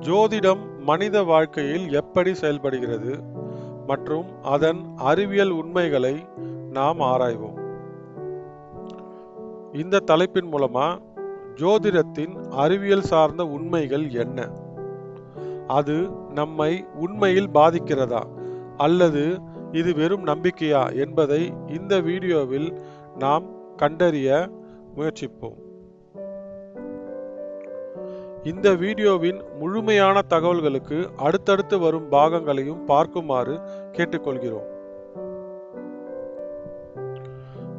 ஜோதிடம் மனித வாழ்க்கையில் எப்படி செயல்படுகிறது மற்றும் அதன் அறிவியல் உண்மைகளை நாம் ஆராய்வோம். இந்த தலைப்பின் மூலமா ஜோதிடத்தின் அறிவியல் சார்ந்த உண்மைகள் என்ன? அது நம்மை உண்மையில் பாதிக்கிறதா? அல்லது இது வெறும் நம்பிக்கையா? என்பதை இந்த வீடியோவில் நாம் கண்டறிய முயற்சிப்போம். இந்த வீடியோவின் முழுமையான தகவல்களுக்கு அடுத்தடுத்து வரும் பாகங்களையும் பார்க்குமாறு கேட்டுக்கொள்கிறோம்.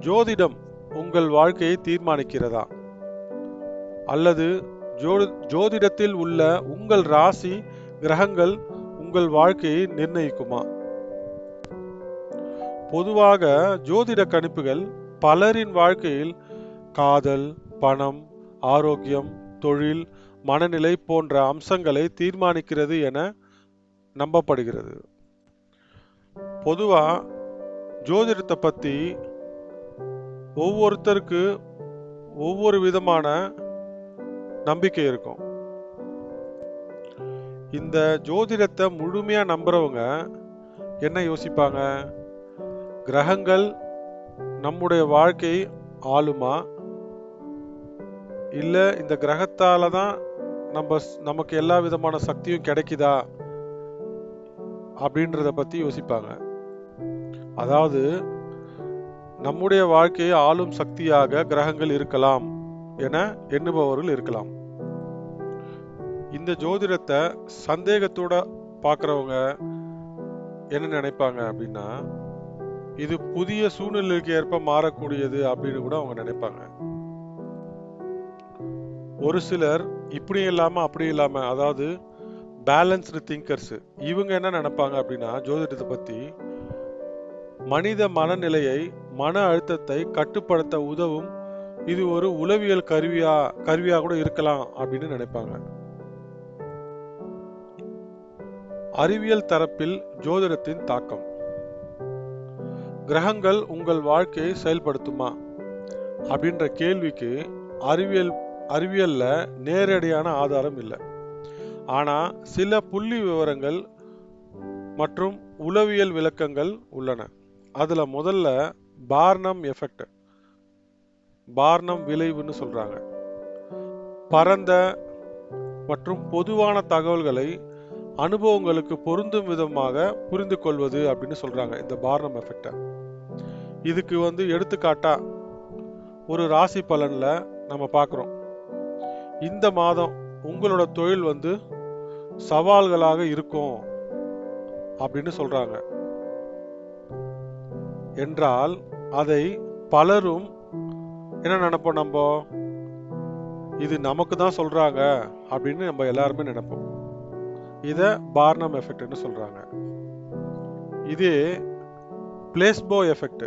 ஜோதிடம் உங்கள் வாழ்க்கையை தீர்மானிக்கிறதா? அல்லது ஜோ ஜோதிடத்தில் உள்ள உங்கள் ராசி கிரகங்கள் உங்கள் வாழ்க்கையை நிர்ணயிக்குமா? பொதுவாக ஜோதிட கணிப்புகள் பலரின் வாழ்க்கையில் காதல் பணம் ஆரோக்கியம் தொழில் மனநிலை போன்ற அம்சங்களை தீர்மானிக்கிறது என நம்பப்படுகிறது. பொதுவா ஜோதிடத்தை பத்தி ஒவ்வொருத்தருக்கு ஒவ்வொரு விதமான நம்பிக்கை இருக்கும். இந்த ஜோதிடத்தை முழுமையா நம்புறவங்க என்ன யோசிப்பாங்க? கிரகங்கள் நம்முடைய வாழ்க்கை ஆளுமா? இல்ல இந்த கிரகத்தால தான் நம்ம நமக்கு எல்லா விதமான சக்தியும் கிடைக்குதா? அப்படின்றத பத்தி யோசிப்பாங்க. அதாவது நம்முடைய வாழ்க்கையை ஆளும் சக்தியாக கிரகங்கள் இருக்கலாம் என எண்ணுபவர்கள் இருக்கலாம். இந்த ஜோதிடத்தை சந்தேகத்தோட பார்க்குறவங்க என்ன நினைப்பாங்க அப்படின்னா இது புதிய சூழ்நிலைக்கு ஏற்ப மாறக்கூடியது அப்படின்னு கூட அவங்க நினைப்பாங்க. ஒரு சிலர் இப்படி இல்லாம அப்படி இல்லாம அதாவது பேலன்ஸ்டு திங்கர்ஸ் இவங்க என்ன நினைப்பாங்க அப்படின்னா ஜோதிடத்தை பத்தி மனித மனநிலையை மன அழுத்தத்தை கட்டுப்படுத்த உதவும் இது ஒரு உளவியல் கருவியா கருவியா கூட இருக்கலாம் அப்படின்னு நினைப்பாங்க. அறிவியல் தரப்பில் ஜோதிடத்தின் தாக்கம். கிரகங்கள் உங்கள் வாழ்க்கையை செயல்படுத்துமா? அப்படின்ற கேள்விக்கு அறிவியல் அறிவியலில் நேரடியான ஆதாரம் இல்லை. ஆனால் சில புள்ளி விவரங்கள் மற்றும் உளவியல் விளக்கங்கள் உள்ளன. அதில் முதல்ல பார்னம் எஃபெக்ட். பார்னம் விளைவுன்னு சொல்கிறாங்க பரந்த மற்றும் பொதுவான தகவல்களை அனுபவங்களுக்கு பொருந்தும் விதமாக புரிந்து கொள்வது அப்படின்னு சொல்கிறாங்க இந்த பார்னம் எஃபெக்டை. இதுக்கு வந்து எடுத்துக்காட்டாக ஒரு ராசி பலனில் நம்ம பார்க்குறோம் இந்த மாதம் உங்களோட தொழில் வந்து சவால்களாக இருக்கும் அப்படின்னு சொல்றாங்க. என்றால் அதை பலரும் என்ன நினைப்போம் நம்ம? இது நமக்கு தான் சொல்றாங்க அப்படின்னு நம்ம எல்லாருமே நினைப்போம். இத பார்னம் எஃபெக்ட்னு சொல்றாங்க. இதே பிளேஸ்போ எஃபெக்ட்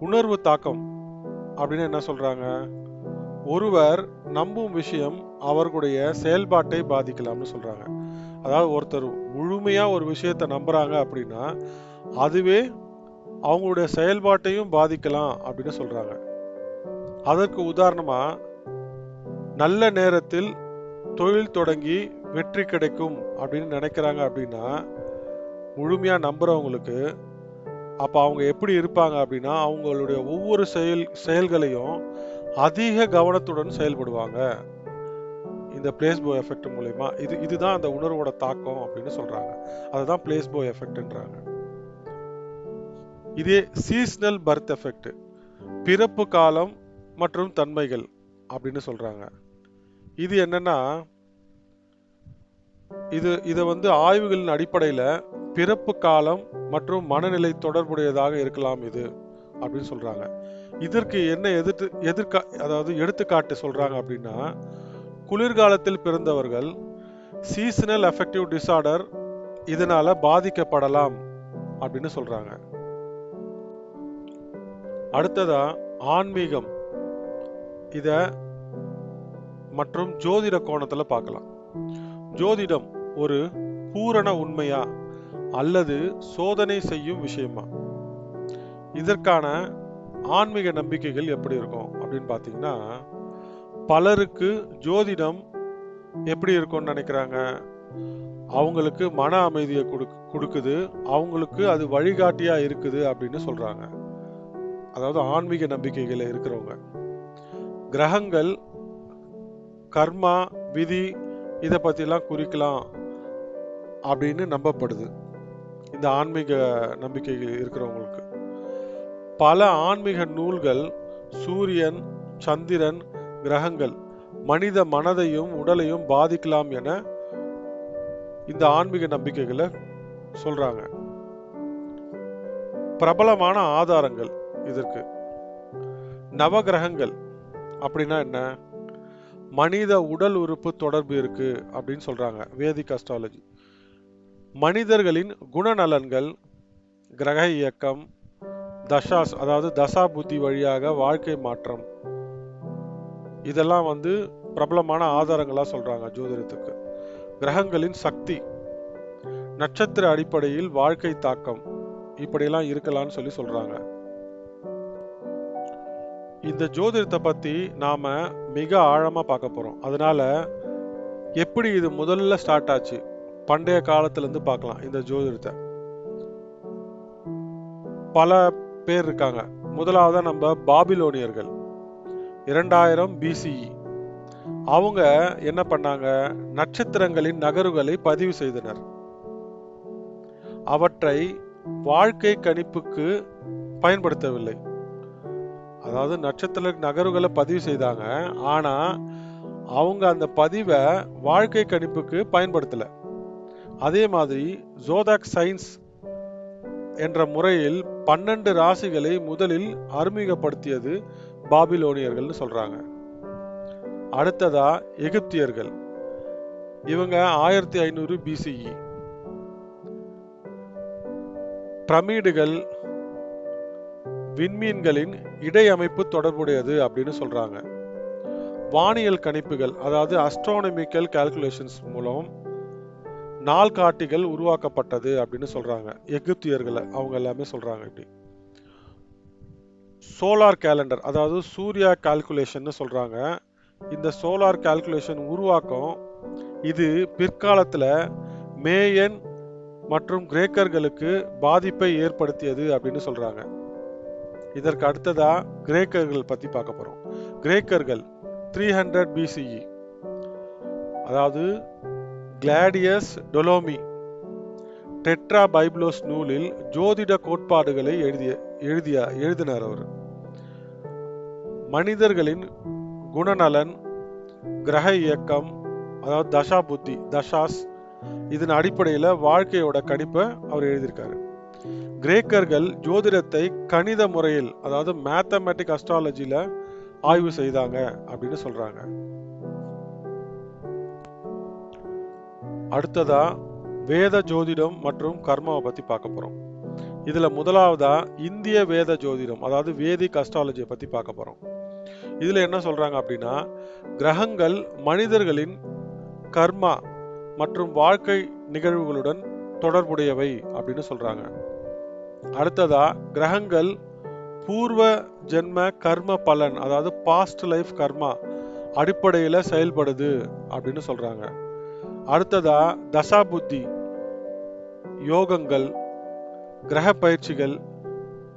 உணர்வு தாக்கம் அப்படின்னு என்ன சொல்றாங்க? ஒருவர் நம்பும் விஷயம் அவர்களுடைய செயல்பாட்டை பாதிக்கலாம்னு சொல்றாங்க. அதாவது ஒருத்தர் முழுமையா ஒரு விஷயத்தை நம்புறாங்க அப்படின்னா அதுவே அவங்களுடைய செயல்பாட்டையும் பாதிக்கலாம் அப்படின்னு சொல்றாங்க. அதற்கு உதாரணமா நல்ல நேரத்தில் தொழில் தொடங்கி வெற்றி கிடைக்கும் அப்படின்னு நினைக்கிறாங்க அப்படின்னா முழுமையா நம்புறவங்களுக்கு அப்போ அவங்க எப்படி இருப்பாங்க அப்படின்னா அவங்களுடைய ஒவ்வொரு செயல் செயல்களையும் அதிக கவனத்துடன் செயல்படுவாங்க. இந்த பிளேஸ்போ எஃபெக்ட் மூலயமா. இது இதுதான் அந்த உணர்வோட தாக்கம் அப்படின்னு சொல்றாங்க. அதுதான் பிளேஸ்போ எஃபெக்ட்ன்றாங்க இதே சீஸ்னல் பர்த் எஃபெக்ட் பிறப்பு காலம் மற்றும் தன்மைகள் அப்படின்னு சொல்றாங்க. இது என்னன்னா இது இதை வந்து ஆய்வுகளின் அடிப்படையில் பிறப்பு காலம் மற்றும் மனநிலை தொடர்புடையதாக இருக்கலாம் இது அப்படின்னு சொல்றாங்க. இதற்கு என்ன எதிர்த்து எதிர்கா அதாவது எடுத்துக்காட்டு சொல்றாங்க அப்படின்னா குளிர்காலத்தில் பிறந்தவர்கள் சீசனல் எஃபெக்டிவ் டிசார்டர் இதனால பாதிக்கப்படலாம் அப்படின்னு சொல்றாங்க. அடுத்ததா ஆன்மீகம். இத மற்றும் ஜோதிட கோணத்துல பார்க்கலாம். ஜோதிடம் ஒரு பூரண உண்மையா அல்லது சோதனை செய்யும் விஷயமா? இதற்கான ஆன்மீக நம்பிக்கைகள் எப்படி இருக்கும் அப்படின்னு பார்த்தீங்கன்னா பலருக்கு ஜோதிடம் எப்படி இருக்கும்னு நினைக்கிறாங்க? அவங்களுக்கு மன அமைதியை கொடு கொடுக்குது. அவங்களுக்கு அது வழிகாட்டியாக இருக்குது அப்படின்னு சொல்கிறாங்க அதாவது ஆன்மீக நம்பிக்கைகள் இருக்கிறவங்க. கிரகங்கள் கர்மா விதி இதை பற்றிலாம் குறிக்கலாம் அப்படின்னு நம்பப்படுது. இந்த ஆன்மீக நம்பிக்கைகள் இருக்கிறவங்களுக்கு. பல ஆன்மீக நூல்கள் சூரியன் சந்திரன் கிரகங்கள் மனித மனதையும் உடலையும் பாதிக்கலாம் என இந்த ஆன்மீக நம்பிக்கைகளை சொல்றாங்க. பிரபலமான ஆதாரங்கள் இதற்கு. நவகிரகங்கள் அப்படின்னா என்ன? மனித உடல் உறுப்பு தொடர்பு இருக்கு அப்படின்னு சொல்றாங்க வேதிக் அஸ்ட்ராலஜி மனிதர்களின் குணநலன்கள் கிரக இயக்கம் தசாஸ் அதாவது தசா புத்தி வழியாக வாழ்க்கை மாற்றம். இதெல்லாம் வந்து பிரபலமான ஆதாரங்களாக சொல்கிறாங்க ஜோதிடத்துக்கு. கிரகங்களின் சக்தி நட்சத்திர அடிப்படையில் வாழ்க்கை தாக்கம் இப்படியெல்லாம் இருக்கலாம்னு சொல்லி சொல்கிறாங்க இந்த ஜோதிடத்தை பற்றி நாம் மிக ஆழமாக பார்க்க போகிறோம் அதனால் எப்படி இது முதல்ல ஸ்டார்ட் ஆச்சு? பண்டைய காலத்துலேருந்து பார்க்கலாம் இந்த ஜோதிடத்தை. பல பேர் இருக்காங்க முதலாவதா நம்ம பாபிலோனியர்கள். இரண்டாயிரம் பிசிஇ அவங்க என்ன பண்ணாங்க? நட்சத்திரங்களின் நகர்வுகளை பதிவு செய்தனர். அவற்றை வாழ்க்கை கணிப்புக்கு பயன்படுத்தவில்லை. அதாவது நட்சத்திர நகர்வுகளை பதிவு செய்தாங்க. ஆனால் அவங்க அந்த பதிவை வாழ்க்கை கணிப்புக்கு பயன்படுத்தலை. அதே மாதிரி ஜோதாக் சயின்ஸ் என்ற முறையில் பன்னெண்டு ராசிகளை முதலில் அறிமுகப்படுத்தியது பாபிலோனியர்கள்னு சொல்றாங்க. அடுத்ததா எகிப்தியர்கள். இவங்க ஆயிரத்தி ஐநூறு பிசிஇ பிரமிடுகள் விண்மீன்களின் இடையமைப்பு தொடர்புடையது அப்படின்னு சொல்றாங்க. வானியல் கணிப்புகள் அதாவது அஸ்ட்ரானமிக்கல் கால்குலேஷன்ஸ் மூலம் நாள்காட்டிகள் உருவாக்கப்பட்டது அப்படின்னு சொல்றாங்க. எகிப்தியர்களை அவங்க எல்லாமே சொல்றாங்க இப்படி. சோலார் கேலண்டர் அதாவது சூர்யா கால்குலேஷன் சொல்றாங்க. இந்த சோலார் கால்குலேஷன் உருவாக்கம் இது பிற்காலத்தில் மேயன் மற்றும் கிரேக்கர்களுக்கு பாதிப்பை ஏற்படுத்தியது அப்படின்னு சொல்றாங்க. இதற்கு அடுத்ததா கிரேக்கர்கள் பத்தி பார்க்க போறோம். கிரேக்கர்கள் த்ரீ ஹண்ட்ரட் பிசிஇ அதாவது கிளாடியஸ் டொலோமி டெட்ரா பைப்ளோஸ் நூலில் ஜோதிட கோட்பாடுகளை எழுதிய எழுதிய எழுதினார் அவர். மனிதர்களின் குணநலன் கிரக இயக்கம் அதாவது தசா புத்தி தசாஸ் இதன் அடிப்படையில் வாழ்க்கையோட கணிப்பை அவர் எழுதியிருக்காரு. கிரேக்கர்கள் ஜோதிடத்தை கணித முறையில் அதாவது மேத்தமேட்டிக் அஸ்ட்ராலஜியில் ஆய்வு செய்தாங்க அப்படின்னு சொல்கிறாங்க அடுத்ததா வேத ஜோதிடம் மற்றும் கர்மாவை பத்தி பார்க்க போறோம். இதுல முதலாவதா இந்திய வேத ஜோதிடம் அதாவது வேதிக் அஸ்ட்ராலஜியை பத்தி பார்க்க போறோம். இதுல என்ன சொல்றாங்க அப்படின்னா கிரகங்கள் மனிதர்களின் கர்மா மற்றும் வாழ்க்கை நிகழ்வுகளுடன் தொடர்புடையவை அப்படின்னு சொல்றாங்க. அடுத்ததா கிரகங்கள் பூர்வ ஜென்ம கர்ம பலன் அதாவது பாஸ்ட் லைஃப் கர்மா அடிப்படையில் செயல்படுது அப்படின்னு சொல்றாங்க. அடுத்ததா தசா புத்தி யோகங்கள் கிரக பயிற்சிகள்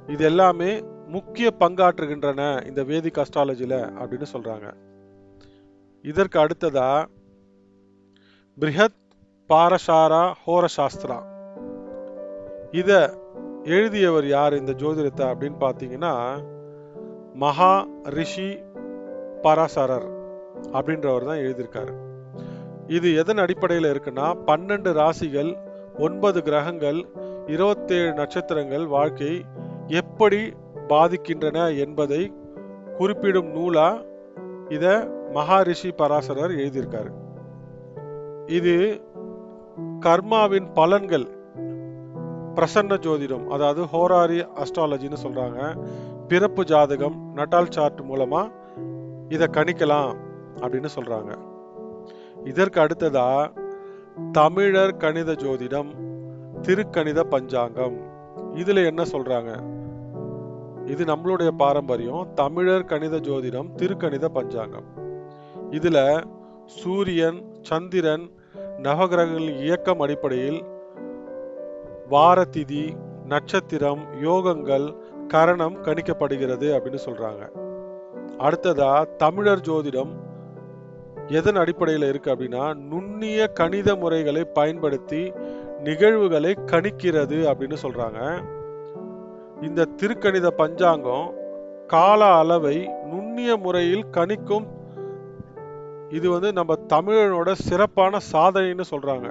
இது எல்லாமே முக்கிய பங்காற்றுகின்றன இந்த வேதிக் அஸ்ட்ராலஜியில் அப்படின்னு சொல்றாங்க. இதற்கு அடுத்ததா பிரிஹத் பாரசாரா ஹோரசாஸ்திரா. இத எழுதியவர் யார் இந்த ஜோதிடத்தை அப்படின்னு பார்த்தீங்கன்னா மகா ரிஷி பராசரர் அப்படின்றவர் தான் எழுதியிருக்காரு. இது எதன் அடிப்படையில் இருக்குன்னா பன்னெண்டு ராசிகள் ஒன்பது கிரகங்கள் இருபத்தேழு நட்சத்திரங்கள் வாழ்க்கை எப்படி பாதிக்கின்றன என்பதை குறிப்பிடும் நூலா இத மகாரிஷி பராசரர் எழுதியிருக்காரு. இது கர்மாவின் பலன்கள் பிரசன்ன ஜோதிடம் அதாவது ஹோராரி அஸ்ட்ராலஜின்னு சொல்றாங்க பிறப்பு ஜாதகம் நட்டால் சார்ட் மூலமா இதை கணிக்கலாம் அப்படின்னு சொல்றாங்க. இதற்கு அடுத்ததா தமிழர் கணித ஜோதிடம் திருக்கணித பஞ்சாங்கம். இதுல என்ன சொல்றாங்க? இது நம்மளுடைய பாரம்பரியம் தமிழர் கணித ஜோதிடம் திருக்கணித பஞ்சாங்கம். இதுல சூரியன் சந்திரன் நவகிரகங்களின் இயக்கம் அடிப்படையில் வாரதிதி நட்சத்திரம் யோகங்கள் கரணம் கணிக்கப்படுகிறது அப்படின்னு சொல்றாங்க. அடுத்ததா தமிழர் ஜோதிடம் எதன் அடிப்படையில் இருக்கு அப்படின்னா நுண்ணிய கணித முறைகளை பயன்படுத்தி நிகழ்வுகளை கணிக்கிறது அப்படின்னு சொல்றாங்க. இந்த திருக்கணித பஞ்சாங்கம் கால அளவை நுண்ணிய முறையில் கணிக்கும் இது வந்து நம்ம தமிழனோட சிறப்பான சாதனைன்னு சொல்றாங்க.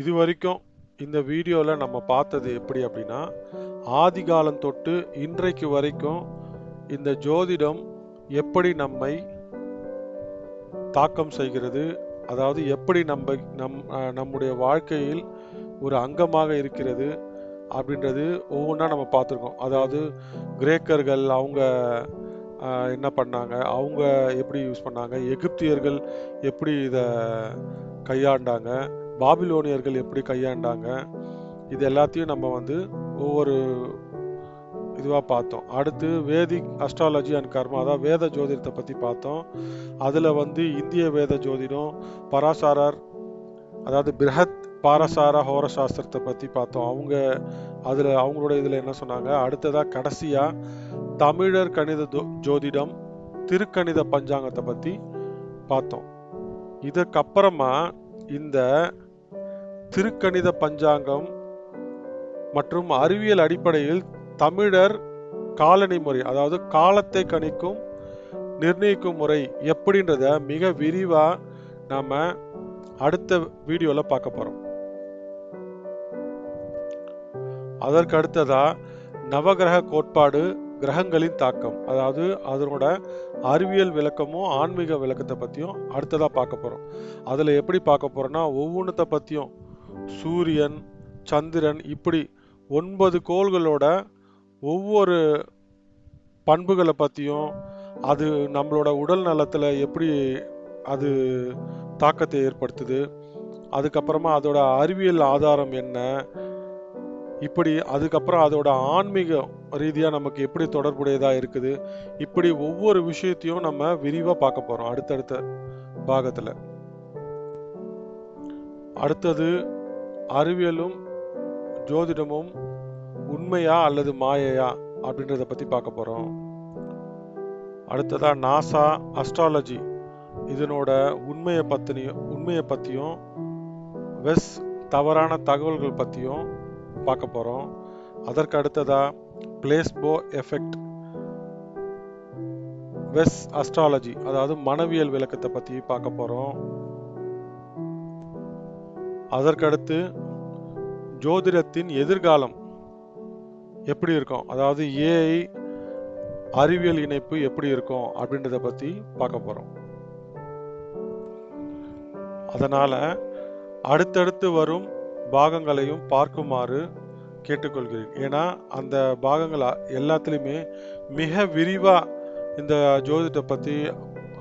இது வரைக்கும் இந்த வீடியோவில் நம்ம பார்த்தது எப்படி அப்படின்னா ஆதிகாலம் தொட்டு இன்றைக்கு வரைக்கும் இந்த ஜோதிடம் எப்படி நம்மை தாக்கம் செய்கிறது அதாவது எப்படி நம்ம நம் நம்முடைய வாழ்க்கையில் ஒரு அங்கமாக இருக்கிறது அப்படின்றது ஒவ்வொன்றா நம்ம பார்த்துருக்கோம். அதாவது கிரேக்கர்கள் அவங்க என்ன பண்ணாங்க அவங்க எப்படி யூஸ் பண்ணாங்க எகிப்தியர்கள் எப்படி இதை கையாண்டாங்க பாபிலோனியர்கள் எப்படி கையாண்டாங்க இது எல்லாத்தையும் நம்ம வந்து ஒவ்வொரு இதுவாக பார்த்தோம். அடுத்து வேதிக் அஸ்ட்ராலஜி அண்ட் கர்மா அதாவது வேத ஜோதிடத்தை பற்றி பார்த்தோம். அதில் வந்து இந்திய வேத ஜோதிடம் பராசாரர் அதாவது பிருஹத் பாரசார ஹோர சாஸ்திரத்தை பற்றி பார்த்தோம். அவங்க அதில் அவங்களோட இதில் என்ன சொன்னாங்க? அடுத்ததாக கடைசியாக தமிழர் கணித ஜோ- ஜோதிடம் திருக்கணித பஞ்சாங்கத்தை பற்றி பார்த்தோம். இதுக்கப்புறமா இந்த திருக்கணித பஞ்சாங்கம் மற்றும் அறிவியல் அடிப்படையில் தமிழர் காலனி முறை அதாவது காலத்தை கணிக்கும் நிர்ணயிக்கும் முறை எப்படின்றத மிக விரிவாக நாம் அடுத்த வீடியோவில் பார்க்க போகிறோம் அதற்கு அடுத்ததா நவகிரக கோட்பாடு கிரகங்களின் தாக்கம் அதாவது அதனோட அறிவியல் விளக்கமும் ஆன்மீக விளக்கத்தை பற்றியும் அடுத்ததாக பார்க்க போகிறோம் அதில் எப்படி பார்க்க போகிறோன்னா ஒவ்வொன்றத்தை பற்றியும் சூரியன் சந்திரன் இப்படி ஒன்பது கோள்களோட ஒவ்வொரு பண்புகளை பற்றியும் அது நம்மளோட உடல் நலத்தில் எப்படி அது தாக்கத்தை ஏற்படுத்துது அதுக்கப்புறமா அதோட அறிவியல் ஆதாரம் என்ன இப்படி அதுக்கப்புறம் அதோட ஆன்மீக ரீதியாக நமக்கு எப்படி தொடர்புடையதாக இருக்குது இப்படி ஒவ்வொரு விஷயத்தையும் நம்ம விரிவாக பார்க்க போகிறோம் அடுத்தடுத்த பாகத்தில். அடுத்தது அறிவியலும் ஜோதிடமும் உண்மையா அல்லது மாயையா அப்படின்றத பத்தி பார்க்க போறோம். அடுத்ததா நாசா அஸ்ட்ராலஜி இதனோட உண்மையை பத்தினியும் உண்மையை பத்தியும் வெஸ் தவறான தகவல்கள் பத்தியும் பார்க்க போறோம். அதற்கு அடுத்ததா பிளேஸ்போ எஃபெக்ட் வெஸ் அஸ்ட்ராலஜி அதாவது மனவியல் விளக்கத்தை பத்தி பார்க்க போறோம். அதற்கடுத்து ஜோதிடத்தின் எதிர்காலம். எப்படி இருக்கும்? அதாவது ஏஐ அறிவியல் இணைப்பு எப்படி இருக்கும்? அப்படின்றத பற்றி பார்க்க போகிறோம் அதனால் அடுத்தடுத்து வரும் பாகங்களையும் பார்க்குமாறு கேட்டுக்கொள்கிறேன். ஏன்னா அந்த பாகங்கள் எல்லாத்துலேயுமே மிக விரிவாக இந்த ஜோதிடத்தை பற்றி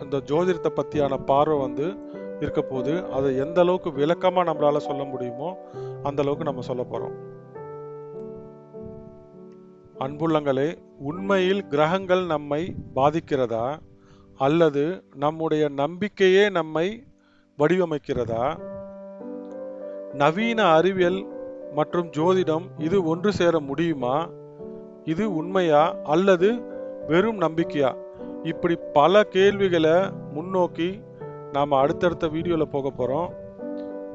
இந்த ஜோதிடத்தை பற்றியான பார்வை வந்து இருக்க போது அதை எந்த அளவுக்கு விளக்கமாக நம்மளால் சொல்ல முடியுமோ அந்த அளவுக்கு நம்ம சொல்ல போகிறோம் அன்புள்ளங்களே உண்மையில் கிரகங்கள் நம்மை பாதிக்கிறதா? அல்லது நம்முடைய நம்பிக்கையே நம்மை வடிவமைக்கிறதா? நவீன அறிவியல் மற்றும் ஜோதிடம் இது ஒன்று சேர முடியுமா? இது உண்மையா அல்லது வெறும் நம்பிக்கையா? இப்படி பல கேள்விகளை முன்னோக்கி நாம் அடுத்தடுத்த வீடியோவில் போக போகிறோம்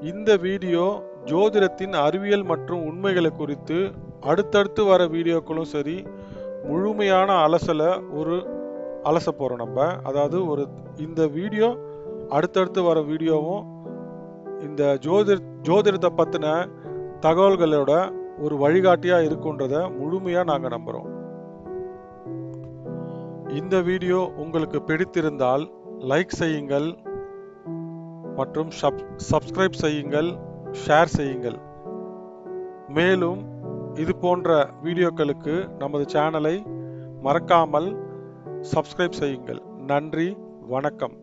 இந்த வீடியோ ஜோதிடத்தின் அறிவியல் மற்றும் உண்மைகளை குறித்து அடுத்தடுத்து வர வீடியோக்களும் சரி முழுமையான அலசலை ஒரு அலச போகிறோம் நம்ம. அதாவது ஒரு இந்த வீடியோ அடுத்தடுத்து வர வீடியோவும் இந்த ஜோதிர் ஜோதிடத்தை பற்றின தகவல்களோட ஒரு வழிகாட்டியாக இருக்குன்றத முழுமையாக நாங்கள் நம்புகிறோம் இந்த வீடியோ உங்களுக்கு பிடித்திருந்தால் லைக் செய்யுங்கள் மற்றும் சப் சப்ஸ்கிரைப் செய்யுங்கள் ஷேர் செய்யுங்கள். மேலும் இது போன்ற வீடியோக்களுக்கு நமது சேனலை மறக்காமல் சப்ஸ்கிரைப் செய்யுங்கள். நன்றி வணக்கம்.